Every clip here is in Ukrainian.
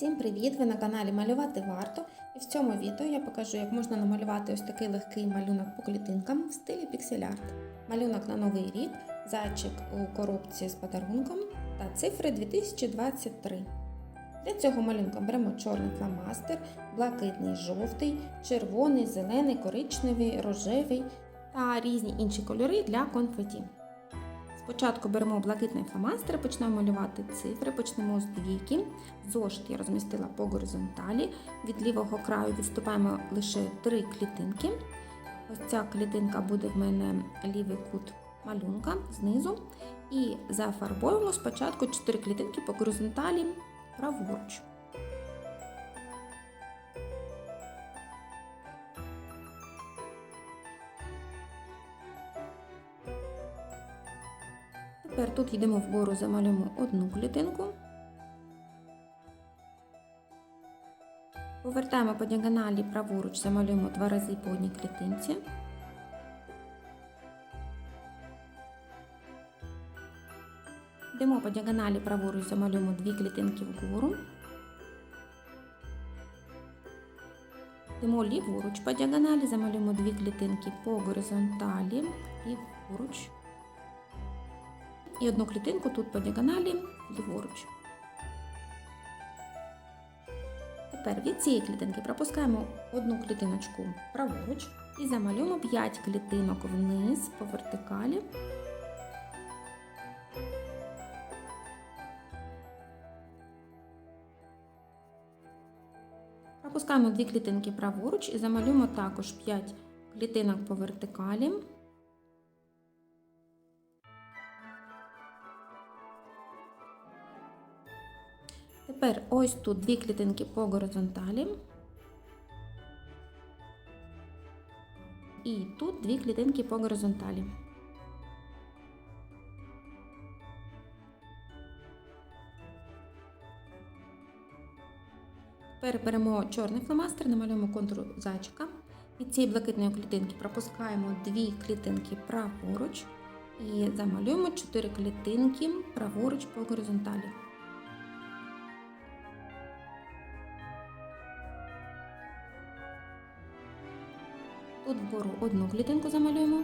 Всім привіт! Ви на каналі Малювати варто. І в цьому відео я покажу, як можна намалювати ось такий легкий малюнок по клітинкам в стилі піксель-арт. Малюнок на новий рік, зайчик у коробці з подарунком та цифри 2023. Для цього малюнка беремо чорний фломастер, блакитний, жовтий, червоний, зелений, коричневий, рожевий та різні інші кольори для конфеті. Спочатку беремо блакитний фломастер, почнемо малювати цифри, почнемо з двійки. Зошит я розмістила по горизонталі. Від лівого краю відступаємо лише три клітинки. Ось ця клітинка буде в мене лівий кут малюнка знизу. І зафарбуємо спочатку 4 клітинки по горизонталі праворуч. Тепер тут йдемо вгору, замалюємо одну клітинку. Повертаємо по діагоналі праворуч, замалюємо два рази по одній клітинці. Йдемо по діагоналі праворуч, замалюємо дві клітинки вгору. Йдемо ліворуч по діагоналі, замалюємо дві клітинки по горизонталі, ліворуч і одну клітинку тут по діагоналі ліворуч. Тепер від цієї клітинки пропускаємо одну клітиночку праворуч і замалюємо 5 клітинок вниз по вертикалі. Пропускаємо дві клітинки праворуч і замалюємо також 5 клітинок по вертикалі. Тепер ось тут дві клітинки по горизонталі. І тут дві клітинки по горизонталі. Тепер беремо чорний фломастер, намалюємо контур зайчика. Від цієї блакитної клітинки пропускаємо дві клітинки праворуч і замалюємо чотири клітинки праворуч по горизонталі. Вгору одну клітинку замалюємо.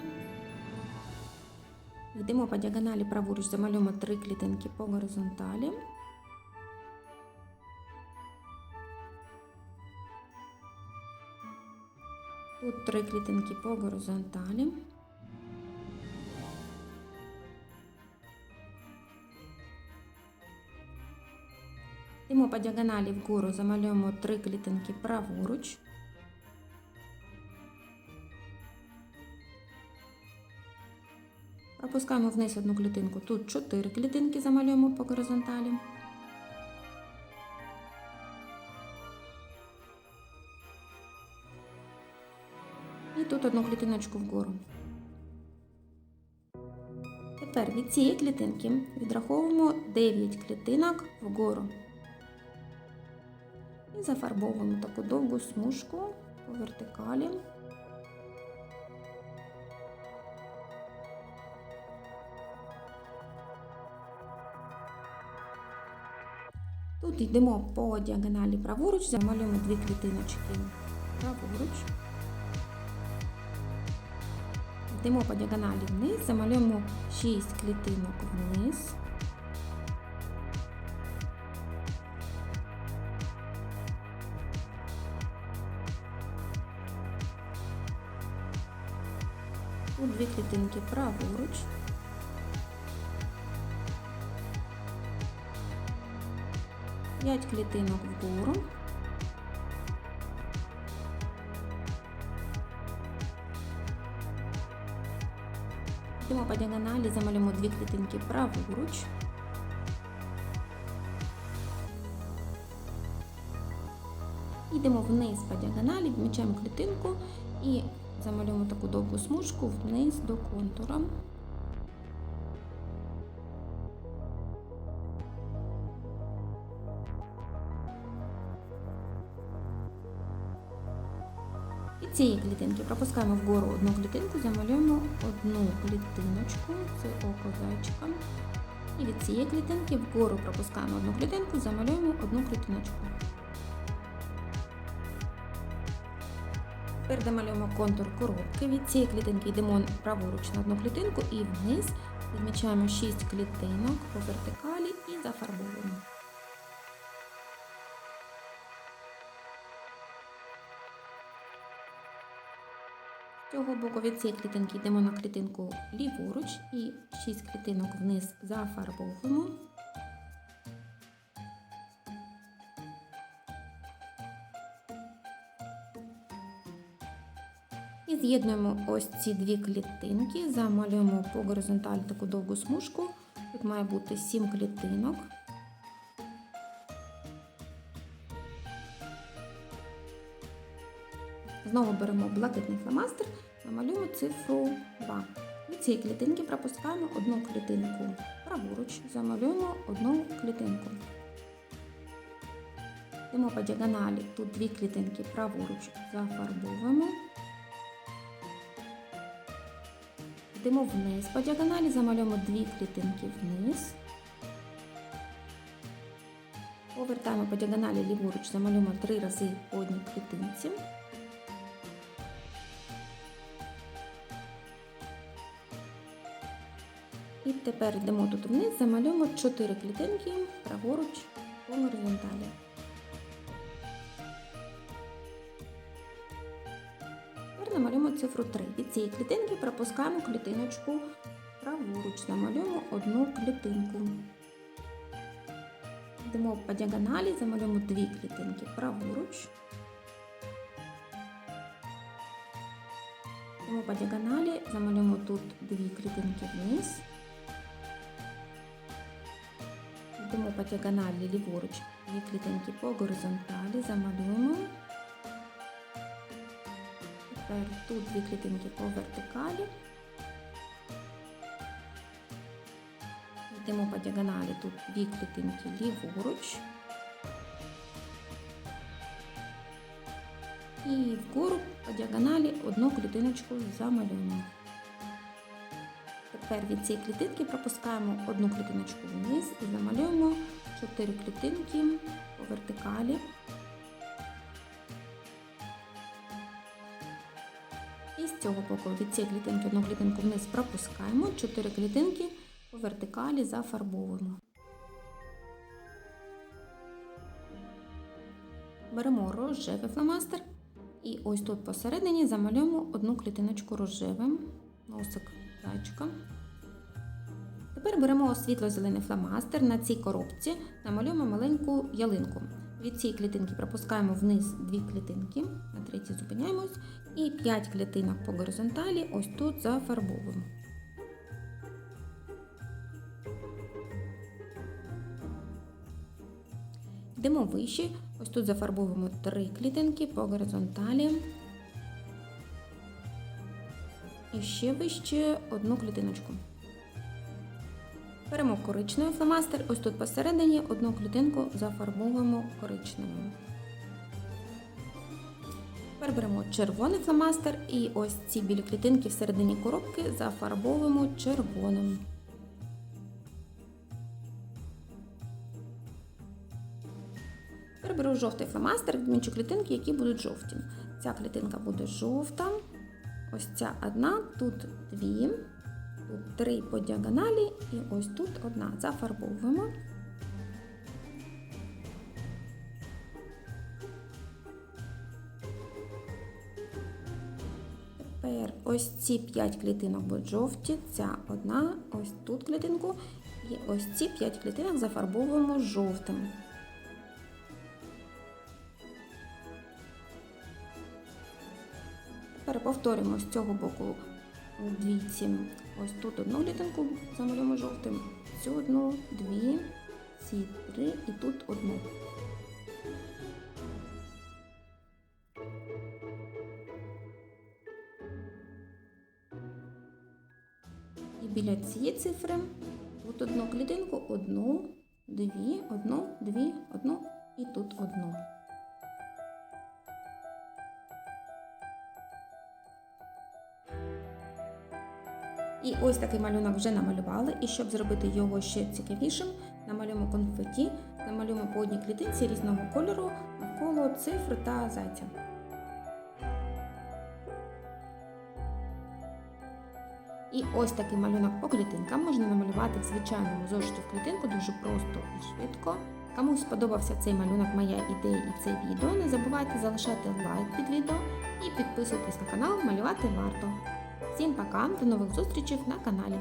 Йдемо по діагоналі праворуч, замалюємо три клітинки по горизонталі. Тут три клітинки по горизонталі. Йдемо по діагоналі вгору, замалюємо три клітинки праворуч. Пропускаємо вниз одну клітинку. Тут 4 клітинки замалюємо по горизонталі. І тут одну клітиночку вгору. Тепер від цієї клітинки відраховуємо 9 клітинок вгору. І зафарбовуємо таку довгу смужку по вертикалі. Йдемо по діагоналі праворуч, замалюємо дві клітиночки праворуч. Йдемо по діагоналі вниз, замалюємо 6 клітинок вниз. Тут дві клітинки праворуч. П'ять клітинок вгору. Йдемо по діагоналі, замалюємо дві клітинки праворуч. Йдемо вниз по діагоналі, відмічаємо клітинку і замалюємо таку довгу смужку вниз до контура. цієї клітинки пропускаємо вгору одну клітинку, замалюємо одну клітиночку, це око зайчика. І від цієї клітинки вгору пропускаємо одну клітинку, замалюємо одну клітиночку. Тепер домалюємо контур коробки. Від цієї клітинки йдемо праворуч на одну клітинку і вниз відмічаємо 6 клітинок по вертикалі і зафарбовуємо. З цього боку від цієї клітинки йдемо на клітинку ліворуч і 6 клітинок вниз зафарбовуємо. І з'єднуємо ось ці дві клітинки, замалюємо по горизонталі таку довгу смужку. Тут має бути 7 клітинок. Знову беремо блакитний фломастер, намалюємо цифру 2. Від цієї клітинки пропускаємо одну клітинку праворуч, замалюємо одну клітинку. Йдемо по діагоналі, тут дві клітинки праворуч зафарбовуємо. Йдемо вниз по діагоналі, замалюємо дві клітинки вниз. Повертаємо по діагоналі ліворуч, замалюємо три рази по одній клітинці. Тепер йдемо тут вниз, замалюємо 4 клітинки праворуч по горизонталі. Тепер намалюємо цифру 3. Від цієї клітинки пропускаємо клітиночку праворуч, намалюємо одну клітинку. Йдемо по діагоналі, замалюємо дві клітинки праворуч. Йдемо по діагоналі, замалюємо тут дві клітинки вниз. Йдемо по діагоналі ліворуч, дві клітинки по горизонталі, замалюємо. Тепер тут дві клітинки по вертикалі. Йдемо по діагоналі, тут дві клітинки ліворуч. І вгору по діагоналі одну клітиночку замалюємо. Тепер від цієї клітинки пропускаємо одну клітиночку вниз і замалюємо 4 клітинки по вертикалі. І з цього боку від цієї клітинки одну клітинку вниз пропускаємо, 4 клітинки по вертикалі зафарбовуємо. Беремо рожевий фломастер і ось тут посередині замалюємо одну клітиночку рожевим, носик зайчика. Тепер беремо світло-зелений фломастер на цій коробці, намалюємо маленьку ялинку. Від цієї клітинки пропускаємо вниз дві клітинки, на третій зупиняємось, і 5 клітинок по горизонталі ось тут зафарбовуємо. Йдемо вище, ось тут зафарбовуємо 3 клітинки по горизонталі. І ще вище одну клітиночку. Беремо коричневий фломастер, ось тут посередині одну клітинку зафарбовуємо коричневим. Тепер беремо червоний фломастер і ось ці білі клітинки всередині коробки зафарбовуємо червоним. Тепер беру жовтий фломастер, відмічу клітинки, які будуть жовті. Ця клітинка буде жовта. Ось ця одна, тут дві. Тут три по діагоналі і ось тут одна. Зафарбовуємо. Тепер ось ці 5 клітинок будуть жовті, ця одна, ось тут клітинку. І ось ці 5 клітинок зафарбовуємо жовтим. Тепер повторюємо з цього боку двійці. Ось тут одну клітинку замалюємо жовтим, цю одну, дві, ці три і тут одну. І біля цієї цифри тут одну клітинку, одну, дві, одну, дві, одну і тут одну. І ось такий малюнок вже намалювали. І щоб зробити його ще цікавішим, намалюємо конфеті, намалюємо по одній клітинці різного кольору навколо цифр та зайця. І ось такий малюнок по клітинкам можна намалювати в звичайному зошиті в клітинку дуже просто і швидко. Кому сподобався цей малюнок, моя ідея і це відео, не забувайте залишати лайк під відео і підписуйтесь на канал Малювати варто. Всім пока, до нових зустрічей на каналі.